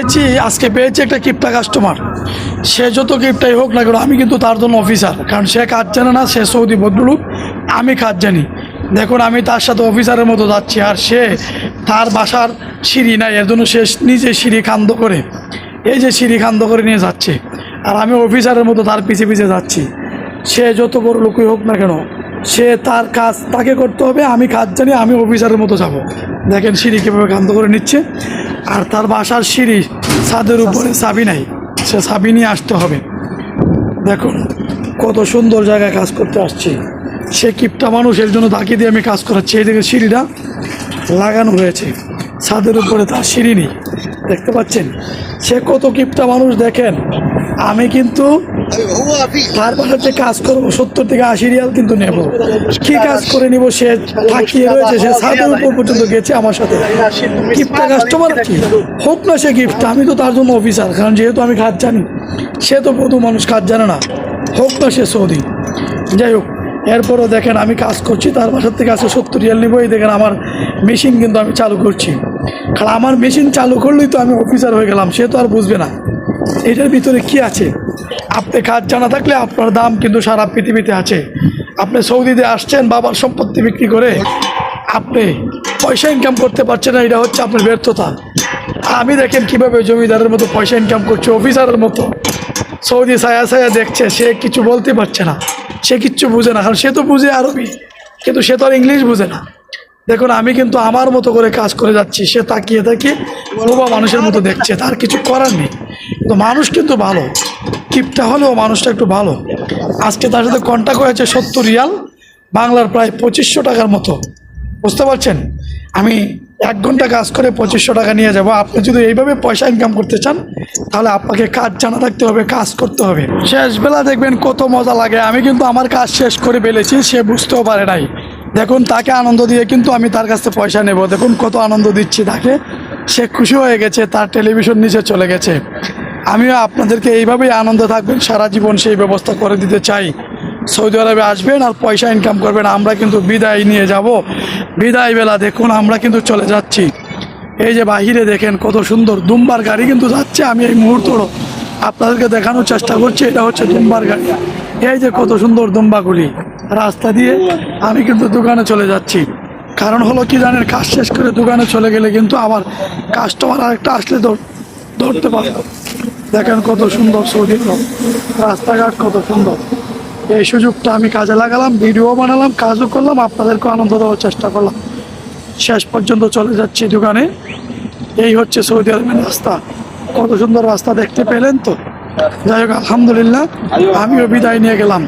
পেয়েছি, আজকে পেয়েছি একটা কিপটা কাস্টমার সে যত কিপটাই হোক না কেন, আমি কিন্তু তার জন্য অফিসার কারণ সে কাজ জানে না, সে সৌদি ভদ্রলোক, আমি কাজ জানি। দেখুন, আমি তার সাথে অফিসারের মতো যাচ্ছি, আর সে তার বাসার সিঁড়ি নাই, এর জন্য সে নিজে সিঁড়ি খান্দ করে, এই যে সিঁড়ি খান্দ করে নিয়ে যাচ্ছে। আর আমি অফিসারের মতো তার পিছে পিছে যাচ্ছি। সে যত বড় লোকই হোক না কেন, সে তার কাজ তাকে করতে হবে, আমি কাজ জানি, আমি অফিসারের মতো যাব। দেখেন সিঁড়ি কীভাবে কান্দ করে নিচ্ছে। আর তার বাসার সিঁড়ি ছাদের উপরে চাবি নাই। সে চাবি নিয়ে আসতে হবে। দেখুন, কত সুন্দর জায়গায় কাজ করতে আসছি। সে কিপটা মানুষ এর জন্য তাকে দিয়ে আমি কাজ করাচ্ছি। এই দিকে সিঁড়িটা লাগানো হয়েছে। ছাদের উপরে তার সিঁড়ি নেই। দেখতে পাচ্ছেন? সে কত কিপটা মানুষ দেখেন। আমি কিন্তু তার বাসাতে কাজ করব, সত্তর থেকে আশি রিয়াল কিন্তু নেব। কি কাজ করে নিব সে থাকিয়ে রয়েছে, সে ছাদের উপর পর্যন্ত গেছে আমার সাথে। গিফটটা কাস্টমার কি? হোক না সে গিফট আমি তো তার জন্য অফিসার কারণ যেহেতু আমি কাজ জানি, সে তো প্রথম মানুষ কাজ জানে না। হোক না সে সৌদি। যাই হোক, এরপরও দেখেন আমি কাজ করছি, তার বাসার থেকে আসে সত্তর রিয়াল নিবো। এই দেখেন আমার মেশিন কিন্তু আমি চালু করছি। কারণ আমার মেশিন চালু করলেই তো আমি অফিসার হয়ে গেলাম, সে তো আর বুঝবে না। এটার ভিতরে কি আছে? আপনি কাজ জানা থাকলে আপনার দাম কিন্তু সারা পৃথিবীতে আছে। আপনি সৌদিতে আসছেন, বাবার সম্পত্তি বিক্রি করে আপনি পয়সা ইনকাম করতে পারছেন না, এটা হচ্ছে আপনার ব্যর্থতা। আমি দেখেন কীভাবে জমিদারের মতো পয়সা ইনকাম করছে অফিসারের মতো। সৌদি সায়া সায়া দেখছে, সে কিছু বলতে পারছে না, সে কিচ্ছু বুঝে না। কারণ সে তো বুঝে আরবি, কিন্তু সে তো আর ইংলিশ বুঝে না। দেখুন, আমি কিন্তু আমার মতো করে কাজ করে যাচ্ছি, সে তাকিয়ে তাকিয়ে বোবা মানুষের মতো দেখছে, তার কিছু করার নেই। কিন্তু মানুষ কিন্তু ভালো, কিপটা হলেও মানুষটা একটু ভালো। আজকে তার সাথে কন্ট্যাক্ট হয়েছে সত্তর রিয়াল, বাংলার প্রায় পঁচিশশো টাকার মতো। বুঝতে পারছেন? আমি এক ঘণ্টা কাজ করে পঁচিশশো টাকা নিয়ে যাব। আপনি যদি এইভাবে পয়সা ইনকাম করতে চান, তাহলে আপনাকে কাজ জানা থাকতে হবে, কাজ করতে হবে। শেষ বেলা দেখবেন কত মজা লাগে। আমি কিন্তু আমার কাজ শেষ করে ফেলেছি, সে বুঝতেও পারে নাই। দেখুন, তাকে আনন্দ দিয়ে কিন্তু আমি তার কাছ থেকে পয়সা নেব। দেখুন, কত আনন্দ দিচ্ছি তাকে। সে খুশি হয়ে গেছে, তার টেলিভিশন নিচে চলে গেছে। আমিও আপনাদেরকে এইভাবেই আনন্দ থাকবেন, সারা জীবন সেই ব্যবস্থা করে দিতে চাই। সৌদি আরবে আসবেন আর পয়সা ইনকাম করবেন, আমরা কিন্তু বিদায় নিয়ে যাব। বিদায় বেলা দেখুন, আমরা কিন্তু চলে যাচ্ছি। এই যে বাহিরে দেখেন, কত সুন্দর দুম্বার গাড়ি কিন্তু যাচ্ছে। আমি এই মুহূর্ত আপনাদেরকে দেখানোর চেষ্টা করছি, এটা হচ্ছে দুম্বার গাড়ি। এই যে কত সুন্দর দুম্বাগুলি। রাস্তা দিয়ে আমি কিন্তু দোকানে চলে যাচ্ছি। কারণ হলো কি জানেন, কাজ শেষ করে দোকানে চলে গেলে কিন্তু আবার কাস্টমার আরেকটা আসলে ধর- ধরতে পারব দেখেন কত সুন্দর সৌদি। রাস্তাঘাট কত সুন্দর। এই সুযোগটা আমি কাজে লাগালাম ভিডিও বানালাম, কাজও করলাম আপনাদেরকে আনন্দ দেওয়ার চেষ্টা করলাম। শেষ পর্যন্ত চলে যাচ্ছি দোকানে। এই হচ্ছে সৌদি আরবের রাস্তা। কত সুন্দর রাস্তা দেখতে পেলেন তো? যাই হোক, আলহামদুলিল্লাহ, আমিও বিদায় নিয়ে গেলাম।